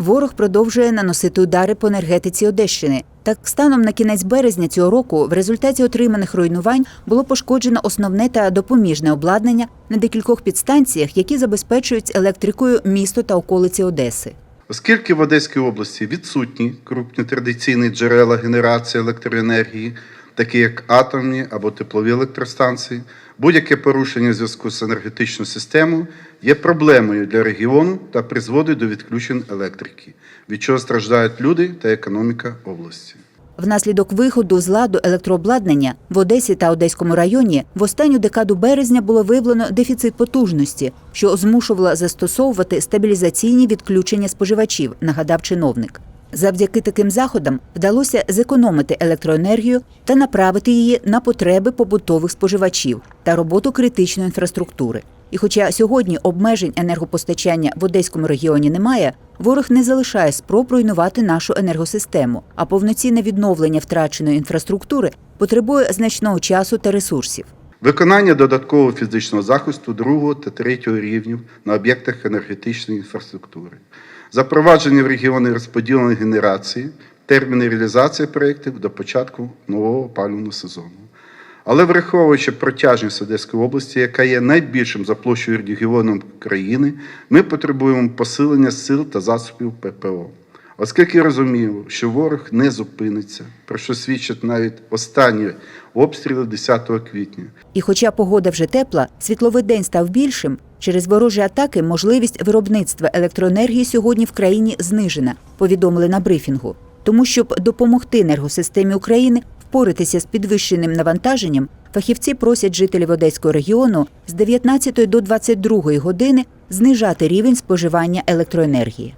ворог продовжує наносити удари по енергетиці Одещини. Так, станом на кінець березня цього року, в результаті отриманих руйнувань було пошкоджено основне та допоміжне обладнання на декількох підстанціях, які забезпечують електрикою місто та околиці Одеси. Оскільки в Одеській області відсутні крупні традиційні джерела генерації електроенергії, такі як атомні або теплові електростанції, будь-яке порушення зв'язку з енергетичною системою є проблемою для регіону та призводить до відключень електрики, від чого страждають люди та економіка області. Внаслідок виходу з ладу електрообладнання в Одесі та Одеському районі в останню декаду березня було виявлено дефіцит потужності, що змушувало застосовувати стабілізаційні відключення споживачів, нагадав чиновник. Завдяки таким заходам вдалося зекономити електроенергію та направити її на потреби побутових споживачів та роботу критичної інфраструктури. І хоча сьогодні обмежень енергопостачання в Одеському регіоні немає, ворог не залишає спроб руйнувати нашу енергосистему, а повноцінне відновлення втраченої інфраструктури потребує значного часу та ресурсів. Виконання додаткового фізичного захисту другого та третього рівнів на об'єктах енергетичної інфраструктури, запровадження в регіони розподіленої генерації, терміни реалізації проєктів до початку нового опалювального сезону. Але враховуючи протяжність Одеської області, яка є найбільшим за площею регіоном країни, ми потребуємо посилення сил та засобів ППО. Оскільки розумію, що ворог не зупиниться, про що свідчать навіть останні обстріли 10 квітня. І хоча погода вже тепла, світловий день став більшим. Через ворожі атаки можливість виробництва електроенергії сьогодні в країні знижена, повідомили на брифінгу. Тому, щоб допомогти енергосистемі України впоратися з підвищеним навантаженням, фахівці просять жителів Одеського регіону з 19 до 22 години знижати рівень споживання електроенергії.